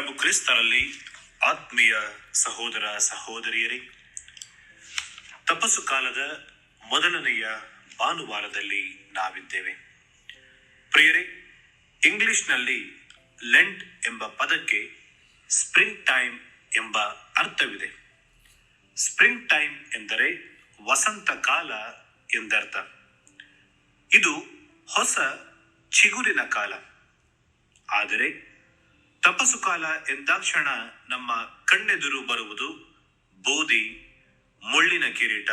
ಪ್ರಭು ಕ್ರಿಸ್ತರಲ್ಲಿ ಆತ್ಮೀಯ ಸಹೋದರ ಸಹೋದರಿಯರೇ, ತಪಸ್ಸು ಕಾಲದ ಮೊದಲನೆಯ ಭಾನುವಾರದಲ್ಲಿ ನಾವಿದ್ದೇವೆ. ಪ್ರಿಯರೇ, ಇಂಗ್ಲಿಷ್ನಲ್ಲಿ ಲೆಂಟ್ ಎಂಬ ಪದಕ್ಕೆ ಸ್ಪ್ರಿಂಗ್ ಟೈಮ್ ಎಂಬ ಅರ್ಥವಿದೆ. ಸ್ಪ್ರಿಂಗ್ ಟೈಮ್ ಎಂದರೆ ವಸಂತ ಕಾಲ ಎಂದರ್ಥ. ಇದು ಹೊಸ ಚಿಗುರಿನ ಕಾಲ. ಆದರೆ ತಪಸ್ಸು ಕಾಲ ಎಂದಾಕ್ಷಣ ನಮ್ಮ ಕಣ್ಣೆದುರು ಬರುವುದು ಬೋಧಿ ಮುಳ್ಳಿನ ಕಿರೀಟ,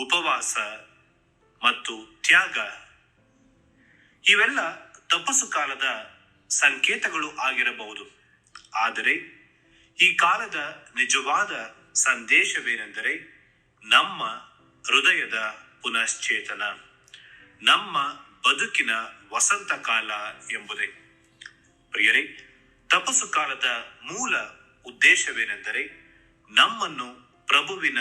ಉಪವಾಸ ಮತ್ತು ತ್ಯಾಗ. ಇವೆಲ್ಲ ತಪಸ್ಸು ಕಾಲದ ಸಂಕೇತಗಳು ಆಗಿರಬಹುದು. ಆದರೆ ಈ ಕಾಲದ ನಿಜವಾದ ಸಂದೇಶವೇನೆಂದರೆ ನಮ್ಮ ಹೃದಯದ ಪುನಶ್ಚೇತನ, ನಮ್ಮ ಬದುಕಿನ ವಸಂತ ಕಾಲ ಎಂಬುದೇ. ಪ್ರಿಯರೇ ತಪಸ್ಸು ಕಾಲದ ಮೂಲ ಉದ್ದೇಶವೇನೆಂದರೆ ನಮ್ಮನ್ನು ಪ್ರಭುವಿನ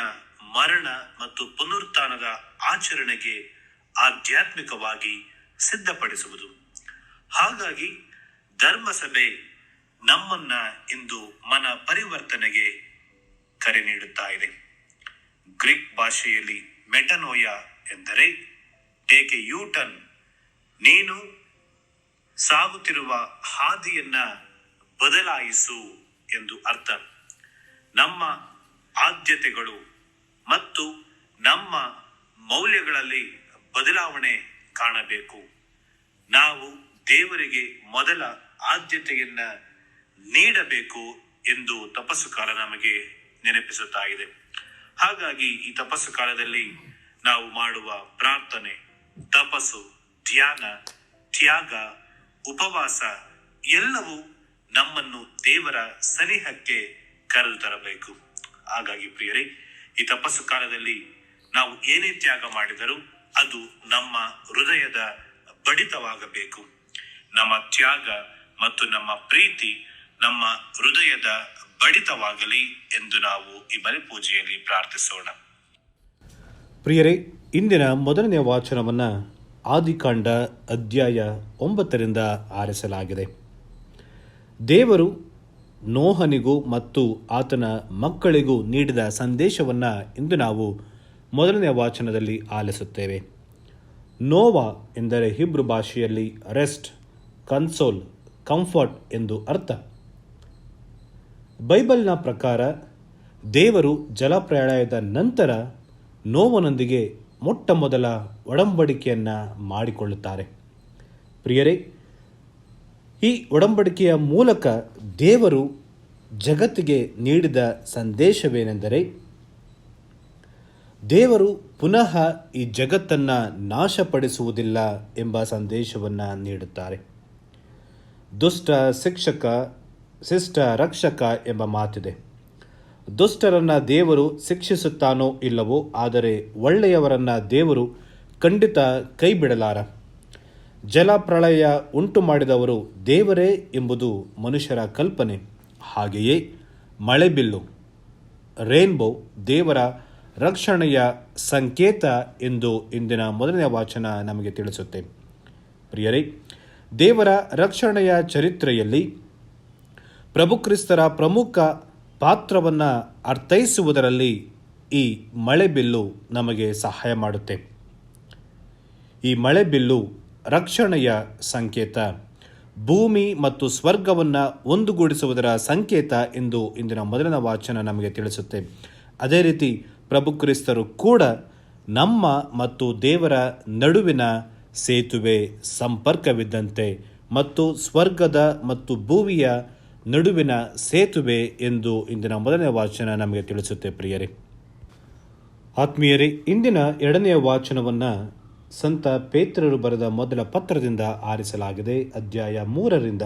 ಮರಣ ಮತ್ತು ಪುನರುತ್ಥಾನದ ಆಚರಣೆಗೆ ಆಧ್ಯಾತ್ಮಿಕವಾಗಿ ಸಿದ್ಧಪಡಿಸುವುದು. ಹಾಗಾಗಿ ಧರ್ಮಸಭೆ ನಮ್ಮನ್ನ ಇಂದು ಮನ ಪರಿವರ್ತನೆಗೆ ಕರೆ ನೀಡುತ್ತಾ ಇದೆ. ಗ್ರೀಕ್ ಭಾಷೆಯಲ್ಲಿ ಮೆಟನೋಯ ಎಂದರೆ, ಟೇಕ್ ಎ ಯೂಟರ್ನ್ ನೀನು ಸಾಗುತ್ತಿರುವ ಹಾದಿಯನ್ನ ಬದಲಾಯಿಸು ಎಂದು ಅರ್ಥ. ನಮ್ಮ ಆದ್ಯತೆಗಳು ಮತ್ತು ನಮ್ಮ ಮೌಲ್ಯಗಳಲ್ಲಿ ಬದಲಾವಣೆ ಕಾಣಬೇಕು. ನಾವು ದೇವರಿಗೆ ಮೊದಲ ಆದ್ಯತೆಯನ್ನ ನೀಡಬೇಕು ಎಂದು ತಪಸ್ಸು ಕಾಲ ನಮಗೆ ನೆನಪಿಸುತ್ತಾ ಇದೆ ಹಾಗಾಗಿ ಈ ತಪಸ್ಸು ಕಾಲದಲ್ಲಿ ನಾವು ಮಾಡುವ ಪ್ರಾರ್ಥನೆ, ತಪಸ್ಸು, ಧ್ಯಾನ, ತ್ಯಾಗ, ಉಪವಾಸ ಎಲ್ಲವೂ ನಮ್ಮನ್ನು ದೇವರ ಸನಿಹಕ್ಕೆ ಕರೆದು ತರಬೇಕು. ಹಾಗಾಗಿ ಪ್ರಿಯರೇ, ಈ ತಪಸ್ಸು ಕಾಲದಲ್ಲಿ ನಾವು ಏನೇ ತ್ಯಾಗ ಮಾಡಿದರೂ ಅದು ನಮ್ಮ ಹೃದಯದ ಬಡಿತವಾಗಬೇಕು. ನಮ್ಮ ತ್ಯಾಗ ಮತ್ತು ನಮ್ಮ ಪ್ರೀತಿ ನಮ್ಮ ಹೃದಯದ ಬಡಿತವಾಗಲಿ ಎಂದು ನಾವು ಈ ಬಲಿಪೂಜೆಯಲ್ಲಿ ಪ್ರಾರ್ಥಿಸೋಣ. ಪ್ರಿಯರೇ, ಇಂದಿನ ಮೊದಲನೆಯ ವಾಚನವನ್ನು ಆದಿಕಾಂಡ ಅಧ್ಯಾಯ ಒಂಬತ್ತರಿಂದ ಆರಿಸಲಾಗಿದೆ. ದೇವರು ನೋಹನಿಗೂ ಮತ್ತು ಆತನ ಮಕ್ಕಳಿಗೂ ನೀಡಿದ ಸಂದೇಶವನ್ನು ಇಂದು ನಾವು ಮೊದಲನೆಯ ವಾಚನದಲ್ಲಿ ಆಲಿಸುತ್ತೇವೆ. ನೋವಾ ಎಂದರೆ ಹಿಬ್ರು ಭಾಷೆಯಲ್ಲಿ ರೆಸ್ಟ್, ಕನ್ಸೋಲ್, ಕಂಫರ್ಟ್ ಎಂದು ಅರ್ಥ. ಬೈಬಲ್ನ ಪ್ರಕಾರ ದೇವರು ಜಲಪ್ರಳಯದ ನಂತರ ನೋವನೊಂದಿಗೆ ಮೊಟ್ಟ ಮೊದಲ ಒಡಂಬಡಿಕೆಯನ್ನು ಮಾಡಿಕೊಳ್ಳುತ್ತಾರೆ. ಪ್ರಿಯರೇ ಈ ಒಡಂಬಡಿಕೆಯ ಮೂಲಕ ದೇವರು ಜಗತ್ತಿಗೆ ನೀಡಿದ ಸಂದೇಶವೇನೆಂದರೆ, ದೇವರು ಪುನಃ ಈ ಜಗತ್ತನ್ನು ನಾಶಪಡಿಸುವುದಿಲ್ಲ ಎಂಬ ಸಂದೇಶವನ್ನು ನೀಡುತ್ತಾರೆ. ದುಷ್ಟ ಶಿಕ್ಷಕ, ಶಿಷ್ಟ ರಕ್ಷಕ ಎಂಬ ಮಾತಿದೆ. ದುಷ್ಟರನ್ನು ದೇವರು ಶಿಕ್ಷಿಸುತ್ತಾನೋ ಇಲ್ಲವೋ, ಆದರೆ ಒಳ್ಳೆಯವರನ್ನು ದೇವರು ಖಂಡಿತ ಕೈ ಬಿಡಲಾರ ಜಲಪ್ರಳಯ ಉಂಟು ಮಾಡಿದವರು ದೇವರೇ ಎಂಬುದು ಮನುಷ್ಯರ ಕಲ್ಪನೆ. ಹಾಗೆಯೇ ಮಳೆಬಿಲ್ಲು ರೇನ್ಬೋ ದೇವರ ರಕ್ಷಣೆಯ ಸಂಕೇತ ಎಂದು ಇಂದಿನ ಮೊದಲನೇ ವಾಚನ ನಮಗೆ ತಿಳಿಸುತ್ತೆ. ಪ್ರಿಯರೇ, ದೇವರ ರಕ್ಷಣೆಯ ಚರಿತ್ರೆಯಲ್ಲಿ ಪ್ರಭುಕ್ರಿಸ್ತರ ಪ್ರಮುಖ ಪಾತ್ರವನ್ನು ಅರ್ಥೈಸುವುದರಲ್ಲಿ ಈ ಮಳೆಬಿಲ್ಲು ನಮಗೆ ಸಹಾಯ ಮಾಡುತ್ತೆ. ಈ ಮಳೆಬಿಲ್ಲು ರಕ್ಷಣೆಯ ಸಂಕೇತ. ಭೂಮಿ ಮತ್ತು ಸ್ವರ್ಗವನ್ನು ಒಂದುಗೂಡಿಸುವುದರ ಸಂಕೇತ ಎಂದು ಇಂದಿನ ಮೊದಲನ ವಾಚನ ನಮಗೆ ತಿಳಿಸುತ್ತೆ. ಅದೇ ರೀತಿ ಪ್ರಭು ಕ್ರಿಸ್ತರು ಕೂಡ ನಮ್ಮ ಮತ್ತು ದೇವರ ನಡುವಿನ ಸೇತುವೆ ಸಂಪರ್ಕವಿದ್ದಂತೆ ಮತ್ತು ಸ್ವರ್ಗದ ಮತ್ತು ಭೂಮಿಯ ನಡುವಿನ ಸೇತುವೆ ಎಂದು ಇಂದಿನ ಮೊದಲನೇ ವಾಚನ ನಮಗೆ ತಿಳಿಸುತ್ತೆ ಪ್ರಿಯರೇ. ಆತ್ಮೀಯರೇ, ಇಂದಿನ ಎರಡನೆಯ ವಾಚನವನ್ನು ಸಂತ ಪೇತ್ರರು ಬರೆದ ಮೊದಲ ಪತ್ರದಿಂದ ಆರಿಸಲಾಗಿದೆ, ಅಧ್ಯಾಯ ಮೂರರಿಂದ.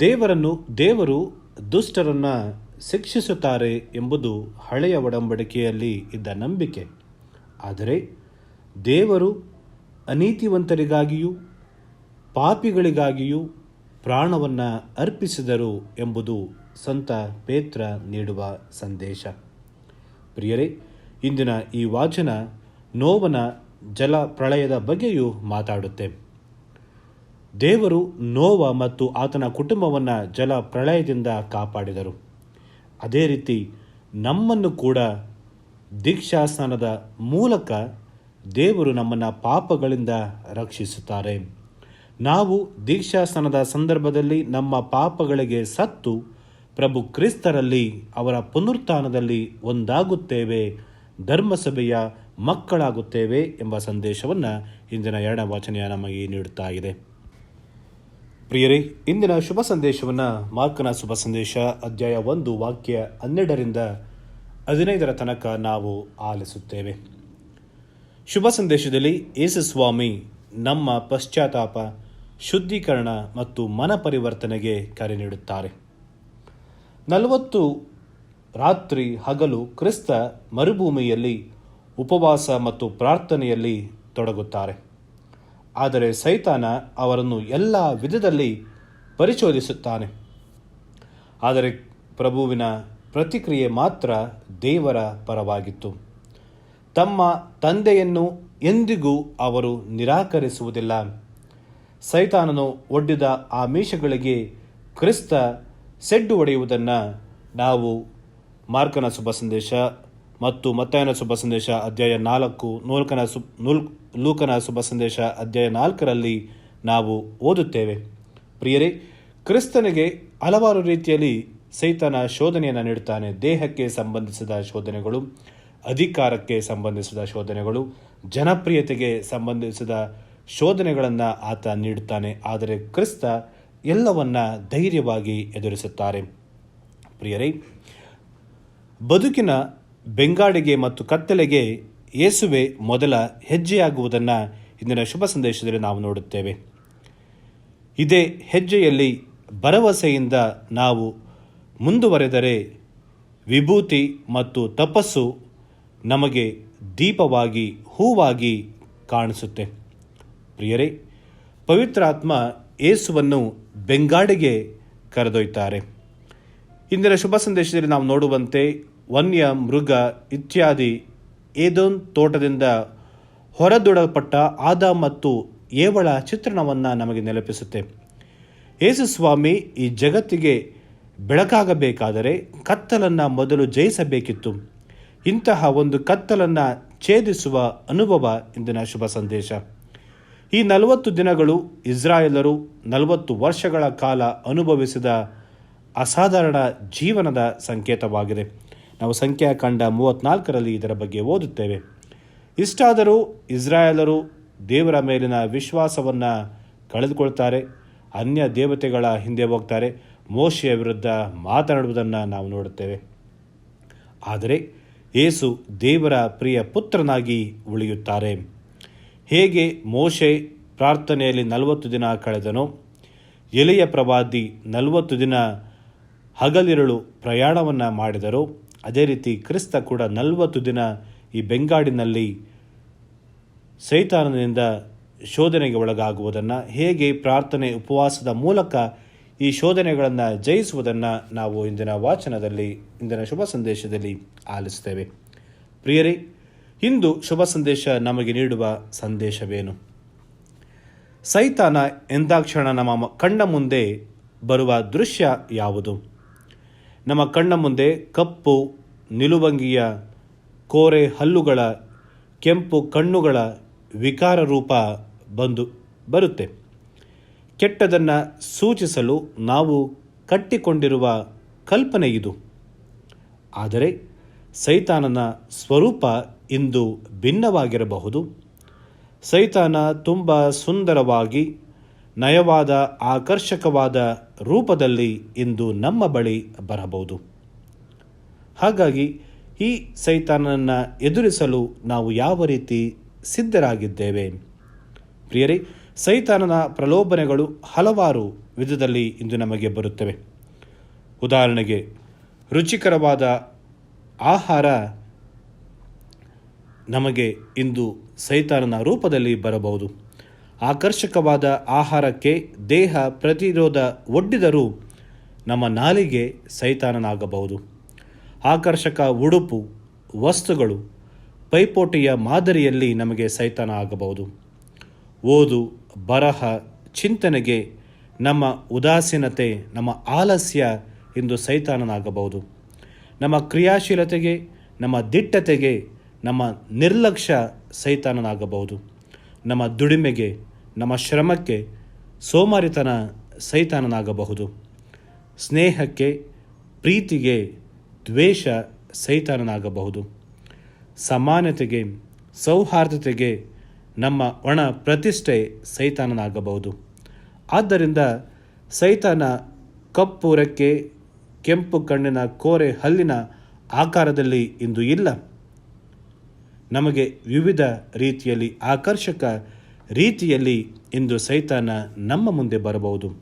ದೇವರನ್ನು, ದೇವರು ದುಷ್ಟರನ್ನು ಶಿಕ್ಷಿಸುತ್ತಾರೆ ಎಂಬುದು ಹಳೆಯ ಒಡಂಬಡಿಕೆಯಲ್ಲಿ ಇದ್ದ ನಂಬಿಕೆ. ಆದರೆ ದೇವರು ಅನೀತಿವಂತರಿಗಾಗಿಯೂ, ಪಾಪಿಗಳಿಗಾಗಿಯೂ ಪ್ರಾಣವನ್ನು ಅರ್ಪಿಸಿದರು ಎಂಬುದು ಸಂತ ಪೇತ್ರ ನೀಡುವ ಸಂದೇಶ. ಪ್ರಿಯರೇ, ಇಂದಿನ ಈ ವಾಚನ ನೋವನ ಜಲ ಪ್ರಳಯದ ಬಗ್ಗೆಯೂ ಮಾತಾಡುತ್ತೆ. ದೇವರು ನೋವ ಮತ್ತು ಆತನ ಕುಟುಂಬವನ್ನು ಜಲ ಪ್ರಳಯದಿಂದ ಕಾಪಾಡಿದರು. ಅದೇ ರೀತಿ ನಮ್ಮನ್ನು ಕೂಡ ದೀಕ್ಷಾಸ್ನಾನದ ಮೂಲಕ ದೇವರು ನಮ್ಮನ್ನು ಪಾಪಗಳಿಂದ ರಕ್ಷಿಸುತ್ತಾರೆ. ನಾವು ದೀಕ್ಷಾಸ್ನಾನದ ಸಂದರ್ಭದಲ್ಲಿ ನಮ್ಮ ಪಾಪಗಳಿಗೆ ಸತ್ತು ಪ್ರಭು ಕ್ರಿಸ್ತರಲ್ಲಿ ಅವರ ಪುನರುತ್ಥಾನದಲ್ಲಿ ಒಂದಾಗುತ್ತೇವೆ. ಧರ್ಮಸಭೆಯ ಮಕ್ಕಳಾಗುತ್ತೇವೆ ಎಂಬ ಸಂದೇಶವನ್ನು ಇಂದಿನ ಎರಡನೇ ವಾಚನೆಯ ನಮಗೆ ನೀಡುತ್ತಾ ಇದೆ. ಪ್ರಿಯರೇ, ಇಂದಿನ ಶುಭ ಸಂದೇಶವನ್ನು ಮಾರ್ಕನ ಶುಭ ಸಂದೇಶ ಅಧ್ಯಾಯ ಒಂದು ವಾಕ್ಯ ಹನ್ನೆರಡರಿಂದ ಹದಿನೈದರ ತನಕ ನಾವು ಆಲಿಸುತ್ತೇವೆ. ಶುಭ ಸಂದೇಶದಲ್ಲಿ ಯೇಸುಸ್ವಾಮಿ ನಮ್ಮ ಪಶ್ಚಾತ್ತಾಪ, ಶುದ್ಧೀಕರಣ ಮತ್ತು ಮನ ಪರಿವರ್ತನೆಗೆ ಕರೆ ನೀಡುತ್ತಾರೆ. ನಲವತ್ತು ರಾತ್ರಿ ಹಗಲು ಕ್ರಿಸ್ತ ಮರುಭೂಮಿಯಲ್ಲಿ ಉಪವಾಸ ಮತ್ತು ಪ್ರಾರ್ಥನೆಯಲ್ಲಿ ತೊಡಗುತ್ತಾರೆ. ಆದರೆ ಸೈತಾನ ಅವರನ್ನು ಎಲ್ಲ ವಿಧದಲ್ಲಿ ಪರಿಶೋಧಿಸುತ್ತಾನೆ. ಆದರೆ ಪ್ರಭುವಿನ ಪ್ರತಿಕ್ರಿಯೆ ಮಾತ್ರ ದೇವರ ಪರವಾಗಿತ್ತು. ತಮ್ಮ ತಂದೆಯನ್ನು ಎಂದಿಗೂ ಅವರು ನಿರಾಕರಿಸುವುದಿಲ್ಲ. ಸೈತಾನನು ಒಡ್ಡಿದ ಆಮಿಷಗಳಿಗೆ ಮೀಷಗಳಿಗೆ ಕ್ರಿಸ್ತ ಸೆಡ್ಡು ಹೊಡೆಯುವುದನ್ನು ನಾವು ಮಾರ್ಕನ ಶುಭ ಸಂದೇಶ ಮತ್ತು ಮತ್ತಾಯನ ಶುಭ ಸಂದೇಶ ಅಧ್ಯಾಯ ನಾಲ್ಕು, ನೂಲ್ಕನ ಸು ನೂಲ್ ಲೂಕನ ಶುಭ ಸಂದೇಶ ಅಧ್ಯಾಯ ನಾಲ್ಕರಲ್ಲಿ ನಾವು ಓದುತ್ತೇವೆ. ಪ್ರಿಯರೇ, ಕ್ರಿಸ್ತನಿಗೆ ಹಲವಾರು ರೀತಿಯಲ್ಲಿ ಸೈತನ ಶೋಧನೆಯನ್ನು ನೀಡುತ್ತಾನೆ. ದೇಹಕ್ಕೆ ಸಂಬಂಧಿಸಿದ ಶೋಧನೆಗಳು, ಅಧಿಕಾರಕ್ಕೆ ಸಂಬಂಧಿಸಿದ ಶೋಧನೆಗಳು, ಜನಪ್ರಿಯತೆಗೆ ಸಂಬಂಧಿಸಿದ ಶೋಧನೆಗಳನ್ನು ಆತ ನೀಡುತ್ತಾನೆ. ಆದರೆ ಕ್ರಿಸ್ತ ಎಲ್ಲವನ್ನ ಧೈರ್ಯವಾಗಿ ಎದುರಿಸುತ್ತಾರೆ. ಪ್ರಿಯರೇ, ಬದುಕಿನ ಬೆಂಗಾಡಿಗೆ ಮತ್ತು ಕತ್ತಲೆಗೆ ಯೇಸುವೆ ಮೊದಲ ಹೆಜ್ಜೆಯಾಗುವುದನ್ನು ಇಂದಿನ ಶುಭ ಸಂದೇಶದಲ್ಲಿ ನಾವು ನೋಡುತ್ತೇವೆ. ಇದೇ ಹೆಜ್ಜೆಯಲ್ಲಿ ಭರವಸೆಯಿಂದ ನಾವು ಮುಂದುವರೆದರೆ ವಿಭೂತಿ ಮತ್ತು ತಪಸ್ಸು ನಮಗೆ ದೀಪವಾಗಿ, ಹೂವಾಗಿ ಕಾಣಿಸುತ್ತೆ. ಪ್ರಿಯರೇ ಪವಿತ್ರಾತ್ಮ ಯೇಸುವನ್ನು ಬೆಂಗಾಡಿಗೆ ಕರೆದೊಯ್ತಾರೆ. ಇಂದಿನ ಶುಭ ಸಂದೇಶದಲ್ಲಿ ನಾವು ನೋಡುವಂತೆ ವನ್ಯ, ಮೃಗ ಇತ್ಯಾದಿ ಏದೋನ್ ತೋಟದಿಂದ ಹೊರದೂಡಲ್ಪಟ್ಟ ಆದ ಮತ್ತು ಏವಳ ಚಿತ್ರಣವನ್ನು ನಮಗೆ ನೆನಪಿಸುತ್ತೆ. ಯೇಸುಸ್ವಾಮಿ ಈ ಜಗತ್ತಿಗೆ ಬೆಳಕಾಗಬೇಕಾದರೆ ಕತ್ತಲನ್ನು ಮೊದಲು ಜಯಿಸಬೇಕಿತ್ತು. ಇಂತಹ ಒಂದು ಕತ್ತಲನ್ನು ಛೇದಿಸುವ ಅನುಭವ ಇಂದಿನ ಶುಭ ಸಂದೇಶ. ಈ ನಲವತ್ತು ದಿನಗಳು ಇಸ್ರಾಯೇಲರು ನಲವತ್ತು ವರ್ಷಗಳ ಕಾಲ ಅನುಭವಿಸಿದ ಅಸಾಧಾರಣ ಜೀವನದ ಸಂಕೇತವಾಗಿದೆ. ನಾವು ಸಂಖ್ಯಾಕಾಂಡ ಮೂವತ್ನಾಲ್ಕರಲ್ಲಿ ಇದರ ಬಗ್ಗೆ ಓದುತ್ತೇವೆ. ಇಷ್ಟಾದರೂ ಇಸ್ರಾಯೇಲರು ದೇವರ ಮೇಲಿನ ವಿಶ್ವಾಸವನ್ನು ಕಳೆದುಕೊಳ್ತಾರೆ, ಅನ್ಯ ದೇವತೆಗಳ ಹಿಂದೆ ಹೋಗ್ತಾರೆ, ಮೋಶೆಯ ವಿರುದ್ಧ ಮಾತನಾಡುವುದನ್ನು ನಾವು ನೋಡುತ್ತೇವೆ. ಆದರೆ ಏಸು ದೇವರ ಪ್ರಿಯ ಪುತ್ರನಾಗಿ ಉಳಿಯುತ್ತಾರೆ. ಹೇಗೆ ಮೋಶೆ ಪ್ರಾರ್ಥನೆಯಲ್ಲಿ ನಲವತ್ತು ದಿನ ಕಳೆದನೋ, ಎಲೆಯ ಪ್ರವಾದಿ ನಲವತ್ತು ದಿನ ಹಗಲಿರುಳು ಪ್ರಯಾಣವನ್ನು ಮಾಡಿದರು ಅದೇ ರೀತಿ ಕ್ರಿಸ್ತ ಕೂಡ ನಲವತ್ತು ದಿನ ಈ ಬೆಂಗಾಡಿನಲ್ಲಿ ಸೈತಾನದಿಂದ ಶೋಧನೆಗೆ ಒಳಗಾಗುವುದನ್ನು, ಹೇಗೆ ಪ್ರಾರ್ಥನೆ ಉಪವಾಸದ ಮೂಲಕ ಈ ಶೋಧನೆಗಳನ್ನು ಜಯಿಸುವುದನ್ನು ನಾವು ಇಂದಿನ ವಾಚನದಲ್ಲಿ, ಇಂದಿನ ಶುಭ ಸಂದೇಶದಲ್ಲಿ ಆಲಿಸ್ತೇವೆ ಪ್ರಿಯರೇ, ಇಂದು ಶುಭ ಸಂದೇಶ ನಮಗೆ ನೀಡುವ ಸಂದೇಶವೇನು? ಸೈತಾನ ಎಂದಾಕ್ಷಣ ನಮ್ಮ ಕಣ್ಣ ಮುಂದೆ ಬರುವ ದೃಶ್ಯ ಯಾವುದು? ನಮ್ಮ ಕಣ್ಣ ಮುಂದೆ ಕಪ್ಪು, ನಿಲುವಂಗಿಯ ಕೋರೆ ಹಲ್ಲುಗಳ, ಕೆಂಪು ಕಣ್ಣುಗಳ ವಿಕಾರ ರೂಪ ಬಂದು ಬರುತ್ತೆ. ಕೆಟ್ಟದನ್ನು ಸೂಚಿಸಲು ನಾವು ಕಟ್ಟಿಕೊಂಡಿರುವ ಕಲ್ಪನೆ ಇದು. ಆದರೆ ಸೈತಾನನ ಸ್ವರೂಪ ಇಂದು ಭಿನ್ನವಾಗಿರಬಹುದು. ಸೈತಾನ ತುಂಬ ಸುಂದರವಾಗಿ ನಯವಾದ, ಆಕರ್ಷಕವಾದ ರೂಪದಲ್ಲಿ ಇಂದು ನಮ್ಮ ಬಳಿ ಬರಬಹುದು. ಹಾಗಾಗಿ ಈ ಸೈತಾನನನ್ನು ಎದುರಿಸಲು ನಾವು ಯಾವ ರೀತಿ ಸಿದ್ಧರಾಗಿದ್ದೇವೆ? ಪ್ರಿಯರೇ, ಸೈತಾನನ ಪ್ರಲೋಭನೆಗಳು ಹಲವಾರು ವಿಧದಲ್ಲಿ ಇಂದು ನಮಗೆ ಬರುತ್ತವೆ. ಉದಾಹರಣೆಗೆ, ರುಚಿಕರವಾದ ಆಹಾರ ನಮಗೆ ಇಂದು ಸೈತಾನನ ರೂಪದಲ್ಲಿ ಬರಬಹುದು. ಆಕರ್ಷಕವಾದ ಆಹಾರಕ್ಕೆ ದೇಹ ಪ್ರತಿರೋಧ ಒಡ್ಡಿದರೂ ನಮ್ಮ ನಾಲಿಗೆ ಸೈತಾನನಾಗಬಹುದು. ಆಕರ್ಷಕ ಉಡುಪು, ವಸ್ತುಗಳು, ಪೈಪೋಟಿಯ ಮಾದರಿಯಲ್ಲಿ ನಮಗೆ ಸೈತಾನ ಆಗಬಹುದು ಓದು, ಬರಹ, ಚಿಂತನೆಗೆ ನಮ್ಮ ಉದಾಸೀನತೆ, ನಮ್ಮ ಆಲಸ್ಯ ಎಂದು ಸೈತಾನನಾಗಬಹುದು. ನಮ್ಮ ಕ್ರಿಯಾಶೀಲತೆಗೆ, ನಮ್ಮ ದಿಟ್ಟತೆಗೆ, ನಮ್ಮ ನಿರ್ಲಕ್ಷ್ಯ ಸೈತಾನನಾಗಬಹುದು. ನಮ್ಮ ದುಡಿಮೆಗೆ ನಮ್ಮ ಶ್ರಮಕ್ಕೆ ಸೋಮಾರಿತನ ಸೈತಾನನಾಗಬಹುದು. ಸ್ನೇಹಕ್ಕೆ ಪ್ರೀತಿಗೆ ದ್ವೇಷ ಸೈತಾನನಾಗಬಹುದು. ಸಮಾನತೆಗೆ ಸೌಹಾರ್ದತೆಗೆ ನಮ್ಮ ಒಣ ಪ್ರತಿಷ್ಠೆ ಸೈತಾನನಾಗಬಹುದು. ಆದ್ದರಿಂದ ಸೈತಾನ ಕಪ್ಪು ರೆಕ್ಕೆ ಕೆಂಪು ಕಣ್ಣಿನ ಕೋರೆ ಹಲ್ಲಿನ ಆಕಾರದಲ್ಲಿ ಇಂದು ಇಲ್ಲ. ನಮಗೆ ವಿವಿಧ ರೀತಿಯಲ್ಲಿ ಆಕರ್ಷಕ ರೀತಿಯಲ್ಲಿ ಇಂದು ಸೈತಾನ ನಮ್ಮ ಮುಂದೆ ಬರಬಹುದು.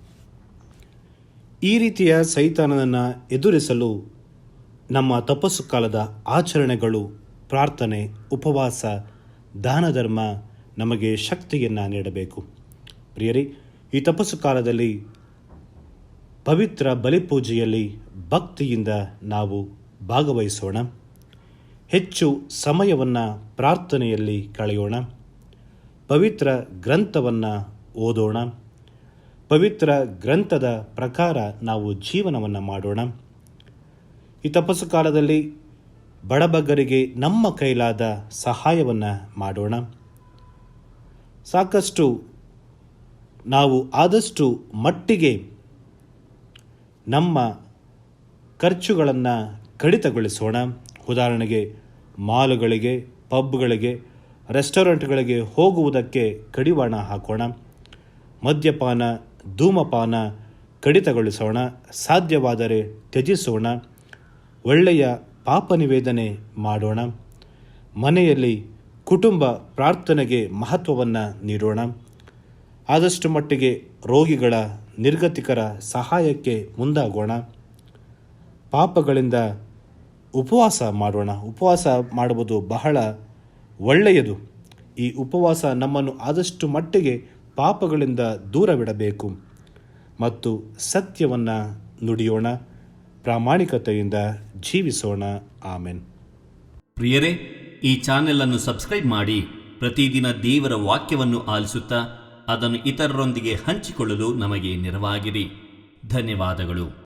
ಈ ರೀತಿಯ ಸೈತಾನನನ್ನು ಎದುರಿಸಲು ನಮ್ಮ ತಪಸ್ಸು ಕಾಲದ ಆಚರಣೆಗಳು, ಪ್ರಾರ್ಥನೆ, ಉಪವಾಸ ದಾನ ಧರ್ಮ ನಮಗೆ ಶಕ್ತಿಯನ್ನು ನೀಡಬೇಕು. ಪ್ರಿಯರಿ, ಈ ತಪಸ್ಸು ಕಾಲದಲ್ಲಿ ಪವಿತ್ರ ಬಲಿಪೂಜೆಯಲ್ಲಿ ಭಕ್ತಿಯಿಂದ ನಾವು ಭಾಗವಹಿಸೋಣ. ಹೆಚ್ಚು ಸಮಯವನ್ನು ಪ್ರಾರ್ಥನೆಯಲ್ಲಿ ಕಳೆಯೋಣ. ಪವಿತ್ರ ಗ್ರಂಥವನ್ನು ಓದೋಣ. ಪವಿತ್ರ ಗ್ರಂಥದ ಪ್ರಕಾರ ನಾವು ಜೀವನವನ್ನು ಮಾಡೋಣ. ಈ ತಪಸ್ಸು ಕಾಲದಲ್ಲಿ ಬಡಬಗ್ಗರಿಗೆ ನಮ್ಮ ಕೈಲಾದ ಸಹಾಯವನ್ನು ಮಾಡೋಣ. ಸಾಕಷ್ಟು ನಾವು ಆದಷ್ಟು ಮಟ್ಟಿಗೆ ನಮ್ಮ ಖರ್ಚುಗಳನ್ನು ಕಡಿತಗೊಳಿಸೋಣ. ಉದಾಹರಣೆಗೆ ಮಾಲುಗಳಿಗೆ, ಪಬ್ಗಳಿಗೆ ರೆಸ್ಟೋರೆಂಟ್ಗಳಿಗೆ ಹೋಗುವುದಕ್ಕೆ ಕಡಿವಾಣ ಹಾಕೋಣ. ಮದ್ಯಪಾನ, ಧೂಮಪಾನ ಕಡಿತಗೊಳಿಸೋಣ. ಸಾಧ್ಯವಾದರೆ ತ್ಯಜಿಸೋಣ. ಒಳ್ಳೆಯ ಪಾಪ ನಿವೇದನೆ ಮಾಡೋಣ. ಮನೆಯಲ್ಲಿ ಕುಟುಂಬ ಪ್ರಾರ್ಥನೆಗೆ ಮಹತ್ವವನ್ನು ನೀಡೋಣ. ಆದಷ್ಟು ಮಟ್ಟಿಗೆ ರೋಗಿಗಳ ನಿರ್ಗತಿಕರ ಸಹಾಯಕ್ಕೆ ಮುಂದಾಗೋಣ. ಪಾಪಗಳಿಂದ ಉಪವಾಸ ಮಾಡೋಣ. ಉಪವಾಸ ಮಾಡುವುದು ಬಹಳ ಒಳ್ಳೆಯದು. ಈ ಉಪವಾಸ ನಮ್ಮನ್ನು ಆದಷ್ಟು ಮಟ್ಟಿಗೆ ಪಾಪಗಳಿಂದ ದೂರವಿಡಬೇಕು. ಮತ್ತು ಸತ್ಯವನ್ನು ನುಡಿಯೋಣ, ಪ್ರಾಮಾಣಿಕತೆಯಿಂದ ಜೀವಿಸೋಣ. ಆಮೆನ್. ಪ್ರಿಯರೇ, ಈ ಚಾನೆಲ್ ಅನ್ನು ಸಬ್ಸ್ಕ್ರೈಬ್ ಮಾಡಿ, ಪ್ರತಿದಿನ ದೇವರ ವಾಕ್ಯವನ್ನು ಆಲಿಸುತ್ತಾ ಅದನ್ನು ಇತರರೊಂದಿಗೆ ಹಂಚಿಕೊಳ್ಳಲು ನಮಗೆ ನೆರವಾಗಿರಿ ಧನ್ಯವಾದಗಳು.